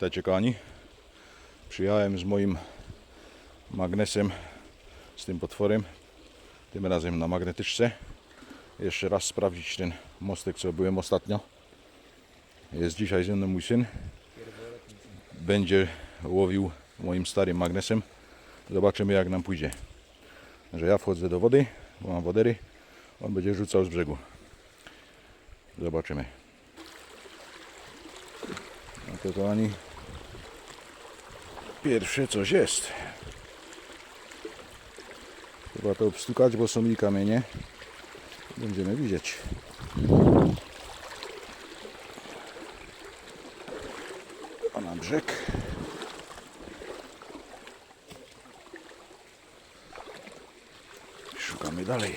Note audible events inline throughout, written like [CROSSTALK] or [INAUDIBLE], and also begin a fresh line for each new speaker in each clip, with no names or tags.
Witajcie kochani. Przyjechałem z moim magnesem, z tym potworem. Tym razem na magnetyczce. Jeszcze raz sprawdzić ten mostek, co byłem ostatnio. Jest dzisiaj ze mną mój syn. Będzie łowił moim starym magnesem. Zobaczymy jak nam pójdzie. Że ja wchodzę do wody, bo mam wodery. On będzie rzucał z brzegu. Zobaczymy. No to kochani, pierwsze coś jest. Chyba to obstukać, bo są i kamienie. Będziemy widzieć. A na brzeg. Szukamy dalej.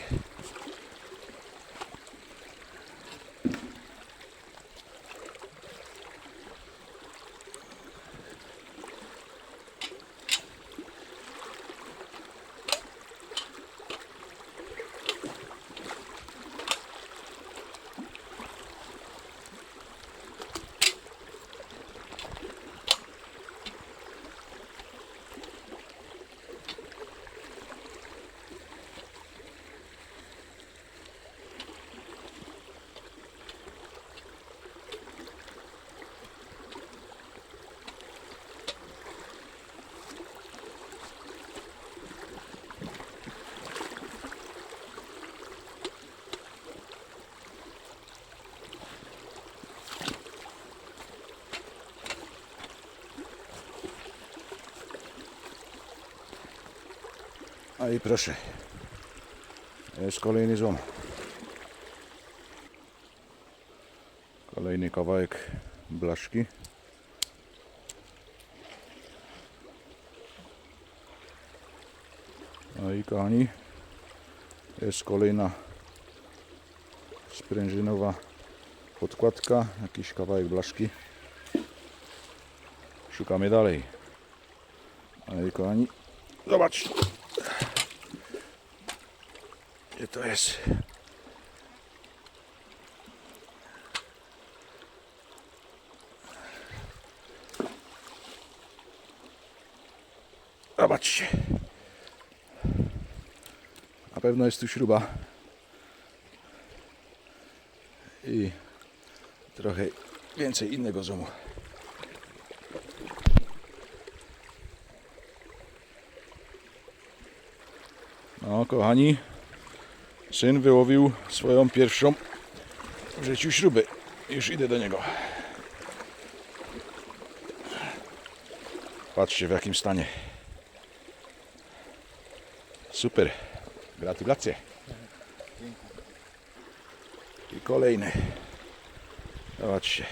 A i proszę. Jest kolejny złom. Kolejny kawałek blaszki. No i kochani, jest kolejna sprężynowa podkładka, jakiś kawałek blaszki. Szukamy dalej. No i kochani, zobacz. Gdzie to jest? Zobaczcie. Na pewno jest tu śruba. I trochę więcej innego złomu. No, kochani, Syn wyłowił swoją pierwszą w życiu śrubę. Już idę do niego. Patrzcie w jakim stanie. Super. Gratulacje. I kolejny. Zobaczcie.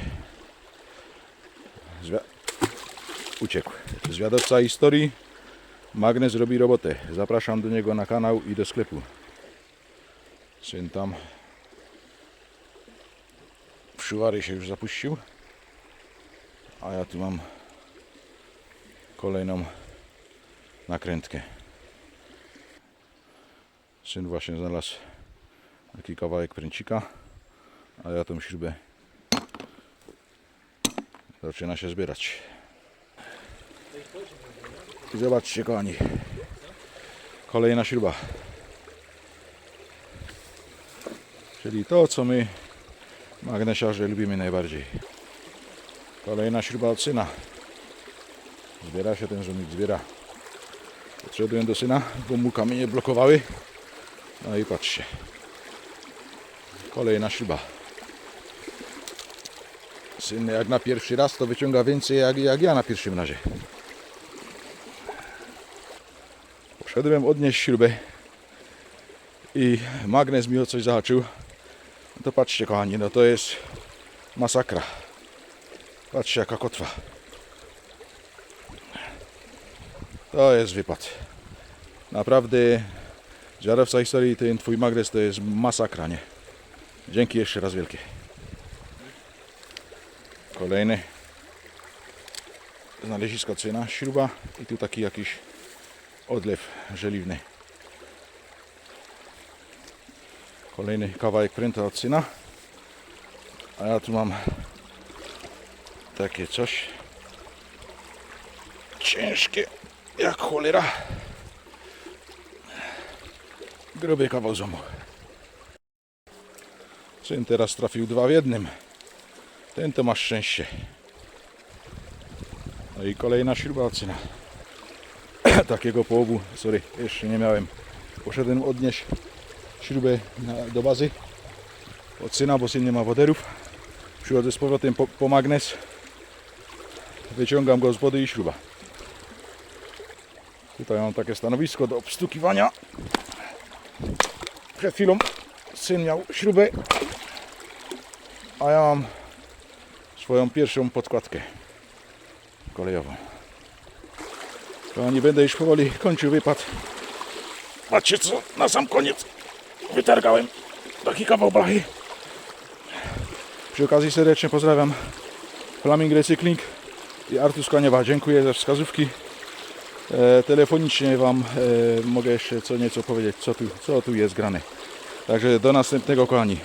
Zwia- Uciekł. Zwiadowca historii. Magnes robi robotę. Zapraszam do niego na kanał i do sklepu. Syn tam w się już zapuścił. A ja tu mam kolejną nakrętkę. Syn właśnie znalazł taki kawałek pręcika, a ja tą śrubę zaczyna się zbierać. I zobaczcie kochani, kolejna śruba. Czyli to, co my magnesiarze lubimy najbardziej. Kolejna śruba od syna. Zbiera się ten żonik, zbiera. Podszedłem do syna, bo mu kamienie blokowały. No i patrzcie. Kolejna śruba. Syn jak na pierwszy raz to wyciąga więcej jak, jak ja na pierwszym razie. Poszedłem odnieść śrubę i magnes mi o coś zahaczył. No to patrzcie kochani, no to jest masakra. Patrzcie jaka kotwa. To jest wypad. Naprawdę zwiadowca historii, ten twój magnes to jest masakra, nie? Dzięki jeszcze raz wielkie. Kolejny znalezisko cyna, śruba i tu taki jakiś odlew żeliwny. Kolejny kawałek pręta od syna. A ja tu mam takie coś. ciężkie jak cholera. Gruby kawał zomu. Syn teraz trafił dwa w jednym. Ten to ma szczęście. No i kolejna śruba od syna. [CLEARS THROAT] Takiego połowu, sorry, jeszcze nie miałem. Poszedłem odnieść śrubę do bazy od syna, bo syn nie ma woderów. Przychodzę z powrotem po, po magnes. Wyciągam go z wody i śruba. Tutaj mam takie stanowisko do obstukiwania. Przed chwilą syn miał śrubę, a ja mam swoją pierwszą podkładkę kolejową. To nie będę już powoli kończył wypad. Patrzcie co na sam koniec wytargałem. Taki kawał blachy. Przy okazji serdecznie pozdrawiam Flaming Recykling i Artus Kaniewa. Dziękuję za wskazówki. E, telefonicznie Wam e, mogę jeszcze co nieco powiedzieć, co tu, co tu jest grane. Także do następnego, kochani.